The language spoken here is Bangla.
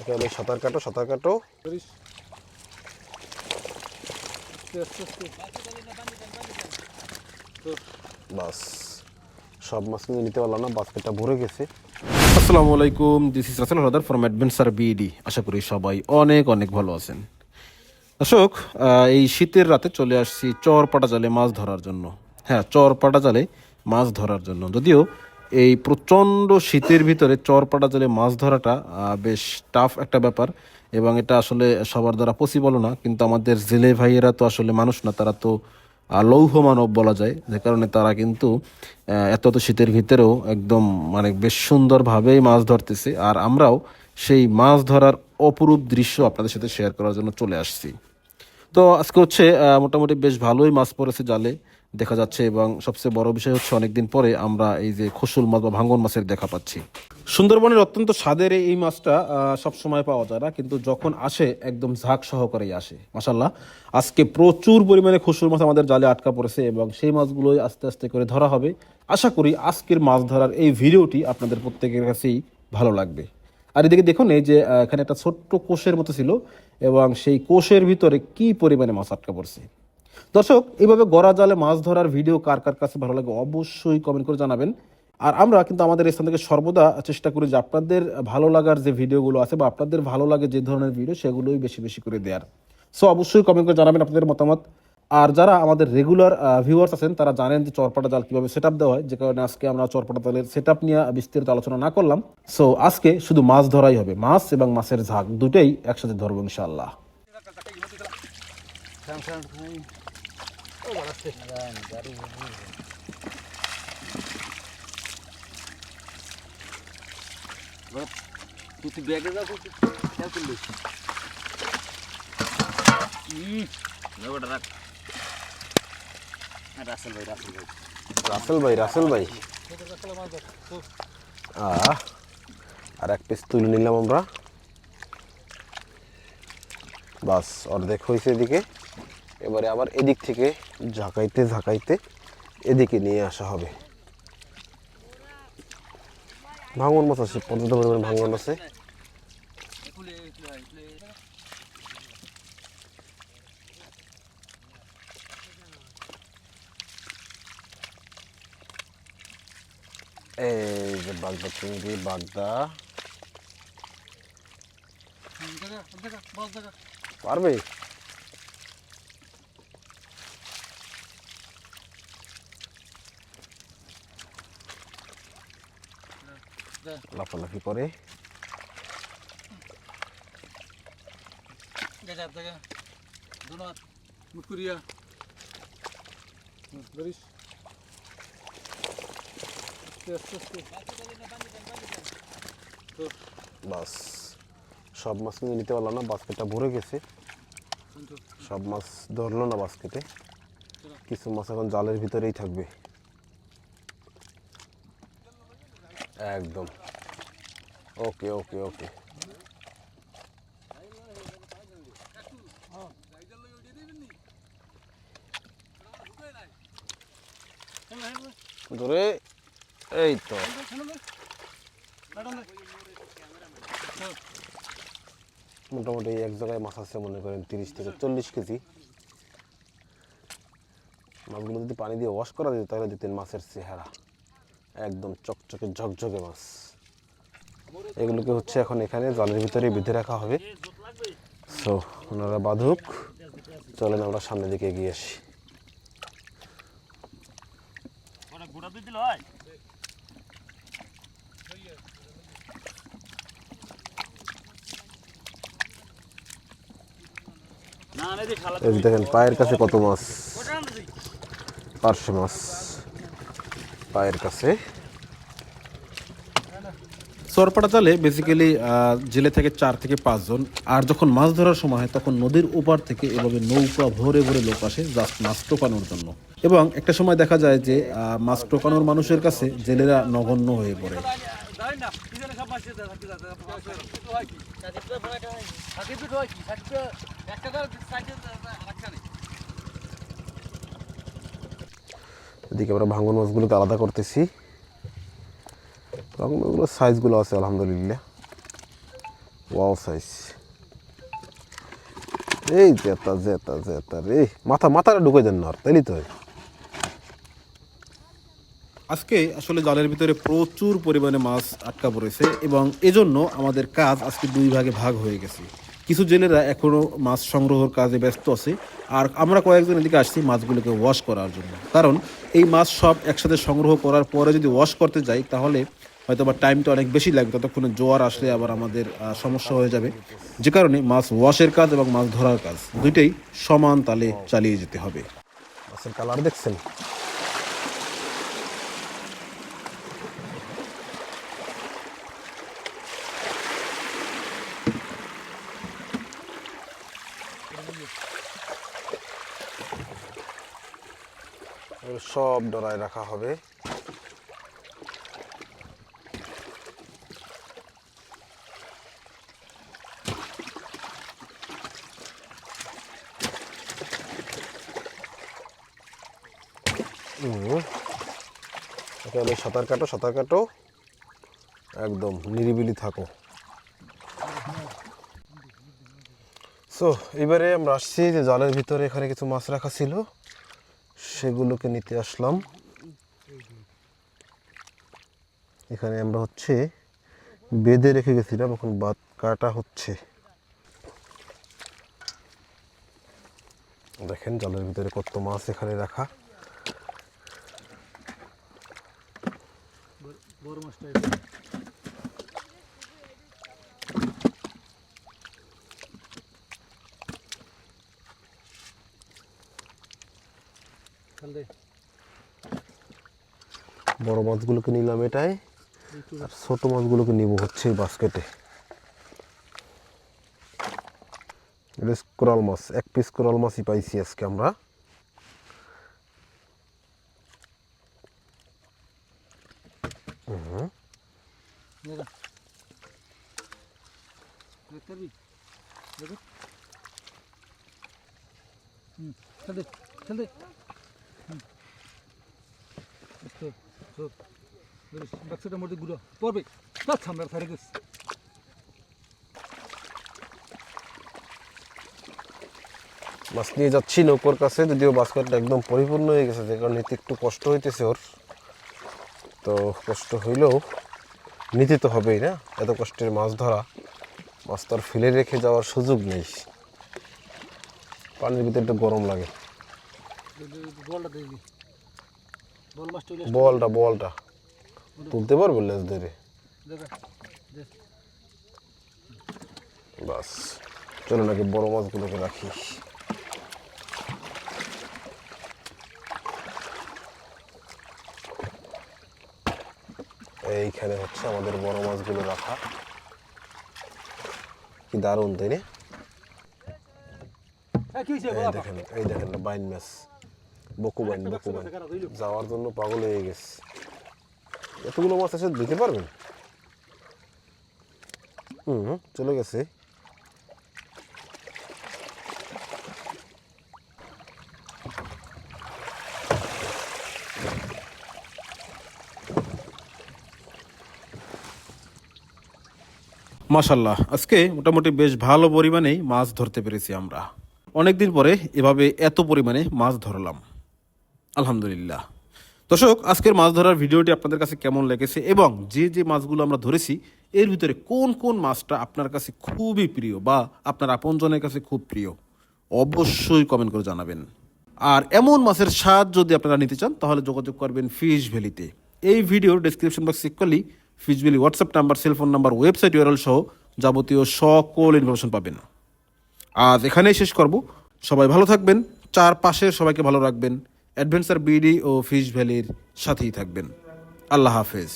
ওকে অনেক সাঁতার কাটো সাঁতার কাটো। বাস। সব মাছ কিন্তু নিতে পারলাম না, বাস্কেটটা ভরে গেছে। আসসালামু আলাইকুম দিস ইজ রাসেল হরদার ফ্রম অ্যাডভেঞ্চার বিডি আশা করি সবাই অনেক অনেক ভালো আছেন। দর্শক এই শীতের রাতে চলে আসছি চর পাটা জালে মাছ ধরার জন্য। হ্যাঁ চর পাটা জালে মাছ ধরার জন্য। যদিও এই প্রচণ্ড শীতের ভিতরে চর পাটা জালে মাছ ধরাটা বেশ টাফ একটা ব্যাপার এবং এটা আসলে সবার দ্বারা পসিবলও না, কিন্তু আমাদের জেলে ভাইয়েরা তো আসলে মানুষ না, তারা তো লৌহ মানব বলা যায়। যে কারণে তারা কিন্তু এত এত শীতের ভিতরেও একদম মানে বেশ সুন্দরভাবেই মাছ ধরতেছে। আর আমরাও সেই মাছ ধরার অপরূপ দৃশ্য আপনাদের সাথে শেয়ার করার জন্য চলে আসছি। তো আজকে হচ্ছে মোটামুটি বেশ ভালোই মাছ পড়েছে জালে। দেখা যাচ্ছে এবং সবচেয়ে বড় বিষয় হচ্ছে অনেকদিন পরে আমরা এই যে খসুল মাছ বা ভাঙ্গন মাছের দেখা পাচ্ছি। সুন্দরবনের অত্যন্ত স্বাদের এই মাছটা সব সময় পাওয়া যায় না, কিন্তু যখন আসে একদম ঝাঁক সহকারেই আসে। মাসাল্লাহ আজকে প্রচুর পরিমাণে খসুল মাছ আমাদের জালে আটকা পড়েছে এবং সেই মাছগুলোই আস্তে আস্তে করে ধরা হবে। আশা করি আজকের মাছ ধরার এই ভিডিওটি আপনাদের প্রত্যেকের কাছেই ভালো লাগবে। আর এদিকে দেখুন, এই যে এখানে একটা ছোট্ট কোষের মতো ছিল এবং সেই কোষের ভিতরে কি পরিমাণে মাছ আটকা পড়ছে। দর্শক, এইভাবে গড়া জালে মাছ ধরার ভিডিও কার কার কাছে ভালো লাগে অবশ্যই কমেন্ট করে জানাবেন। আর আমরা কিন্তু আমাদের স্থান থেকে সর্বদা চেষ্টা করি যে আপনাদের ভালো লাগার যে ভিডিওগুলো আছে বা আপনাদের ভালো লাগে যে ধরনের ভিডিও, সেগুলোই বেশি বেশি করে দেওয়ার সো অবশ্যই কমেন্ট করে জানাবেন আপনাদের মতামত। আর যারা আমাদের রেগুলার ভিউয়ার্স আছেন, তারা জানেন যে চরপাটা জাল কীভাবে সেট আপ দেওয়া হয়। যে কারণে আজকে আমরা চরপাটা জালের সেট আপ নিয়ে বিস্তারিত আলোচনা না করলাম। সো আজকে শুধু মাছ ধরাই হবে, মাছ এবং মাছের ঝাঁক দুটোই একসাথে ধরবো ইনশাআল্লাহ। তুই তুই ব্যাগে যাও তুই খেয়াল করলি রাসেল ভাই রাসেল ভাই রাসেল ভাই রাসেল ভাই আহ আর এক পিস তুলে নিলাম আমরা বাস অর্ধেক হয়েছে এদিকে এবারে আবার এদিক থেকে ঝাঁকাইতে ঝাঁকাইতে এদিকে নিয়ে আসা হবে। ভাঙন মাছ আছে পর্যাপ্ত পরিমাণে ভাঙন আছে। এই যে বাগদা চিংড়ি, বাগদা। পারবে? লাফালাফি করে। বাস। সব মাছ কিন্তু নিতে পারলাম না বাস্কেটটা ভরে গেছে। সব মাছ ধরলো না বাস্কেটে। কিছু মাছ এখন জালের ভিতরেই থাকবে। একদম। ওকে ওকে ওকে ধরে, এই তো। মোটামুটি এক জায়গায় মাছ আছে, মনে করেন তিরিশ থেকে চল্লিশ কেজি। মাছগুলো যদি পানি দিয়ে ওয়াশ করা যেত, তাহলে দিতেন মাছের চেহারা। একদম চকচকে ঝকঝকে মাছ। এগুলোকে হচ্ছে এখন এখানে জলের ভিতরে বেঁধে রাখা হবে। সো ওনারা বাঁধুক। চলেন আমরা সামনের দিকে এগিয়ে আসি। দেখেন পায়ের কাছে কত মাছ? পার্শে মাছ। পায়ের কাছে। চরপাটা জালে বেসিক্যালি জেলে থেকে চার থেকে পাঁচজন আর যখন মাছ ধরার সময় হয়, তখন নদীর ওপার থেকে এভাবে নৌকা ভরে ভরে লোক আসে জাস্ট মাছ টোকানোর জন্য। এবং একটা সময় দেখা যায় যে মাছ টোকানোর মানুষের কাছে জেলেরা নগণ্য হয়ে পড়ে। এদিকে আমরা ভাঙন মাছগুলোকে আলাদা করতেছি। ভাঙন মাছগুলোর সাইজগুলো আছে আলহামদুলিল্লাহ। ওয়াও সাইজ এই জেতা জেতা জেতা রে। মাথা মাথাটা ঢুকে দেন না আর, তাইলে তো। আজকে আসলে জালের ভিতরে প্রচুর পরিমাণে মাছ আটকা পড়েছে এবং এজন্য আমাদের কাজ আজকে দুই ভাগে ভাগ হয়ে গেছে। কিছু জেলেরা এখনও মাছ সংগ্রহের কাজে ব্যস্ত আছে। আর আমরা কয়েকজন এদিকে আসছি মাছগুলোকে ওয়াশ করার জন্য। কারণ এই মাছ সব একসাথে সংগ্রহ করার পরে যদি ওয়াশ করতে যাই, তাহলে হয়তো বা টাইমটা অনেক বেশি লাগবে। ততক্ষণে জোয়ার আসলে আবার আমাদের সমস্যা হয়ে যাবে। যে কারণে মাছ ওয়াশের কাজ এবং মাছ ধরার কাজ দুইটাই সমান তালে চালিয়ে যেতে হবে। কালার দেখছেন? এগুলো সব ডরায় রাখা হবে। সাঁতার কাটো সাঁতার কাটো। একদম নিরিবিলি থাকো। সো এবারে আমরা আসছি যে জলের ভিতরে এখানে কিছু মাছ রাখা ছিল। সেগুলোকে নিতে আসলাম। এখানে আমরা হচ্ছে বেঁধে রেখে গেছিলাম, এখন বাদ কাটা হচ্ছে। দেখেন জলের ভিতরে কত মাছ এখানে রাখা। বড় মাছটা দে। বড় মাছগুলোকে নিলাম এটাই আর ছোট মাছগুলোকে নিব হচ্ছে এই বাস্কেটে। কোরাল মাছ এক পিস কোরাল মাছই পাইছি আজকে আমরা। হুম বাক্সটার মধ্যে পড়বে। গেছি মাছ নিয়ে যাচ্ছি নৌকোর কাছে যদিও বাস্কেটটা একদম পরিপূর্ণ হয়ে গেছে যে কারণে একটু কষ্ট হইতেছে ওর। তো কষ্ট হইলেও নিতে তো হবেই না। এত কষ্টের মাছ ধরা মাছ তো আর ফেলে রেখে যাওয়ার সুযোগ নেই। পানির ভিতরে একটু গরম লাগে। বলটা বলটা। তুলতে পারবে লেজ ধরে? বাস চলো নাকি বড় মাছগুলোকে রাখি। এইখানে হচ্ছে আমাদের বড় মাছগুলো রাখা। কি দারুণ তাই না? এই দেখেন এই দেখেন না বাইন মাছ। বকু বাইন বকু বাইন যাওয়ার জন্য পাগল হয়ে গেছে। এতগুলো মাছ এসে দিতে পারবেন? হুম চলে গেছে। মাশাল্লাহ আজকে মোটামুটি বেশ ভালো পরিমাণেই মাছ ধরতে পেরেছি আমরা। অনেকদিন পরে এভাবে এত পরিমাণে মাছ ধরলাম। আলহামদুলিল্লাহ। দর্শক, আজকের মাছ ধরার ভিডিওটি আপনাদের কাছে কেমন লেগেছে এবং যে যে মাছগুলো আমরা ধরেছি, এর ভিতরে কোন কোন মাছটা আপনার কাছে খুবই প্রিয় বা আপনার আপনজনের কাছে খুব প্রিয়, অবশ্যই কমেন্ট করে জানাবেন। আর এমন মাছের স্বাদ যদি আপনারা নিতে চান, তাহলে যোগাযোগ করবেন ফিশ ভ্যালিতে এই ভিডিওর ডেসক্রিপশন বক্স করলেই fish valley WhatsApp number cellphone number website URL সহ যাবতীয় সকল ইনফরমেশন পাবেন। আজ এখানেই শেষ করব। সবাই ভালো থাকবেন চারপাশের সবাইকে ভালো রাখবেন। অ্যাডভেঞ্চার বিডি ও ফিশ ভ্যালির সাথেই থাকবেন। আল্লাহ হাফেজ।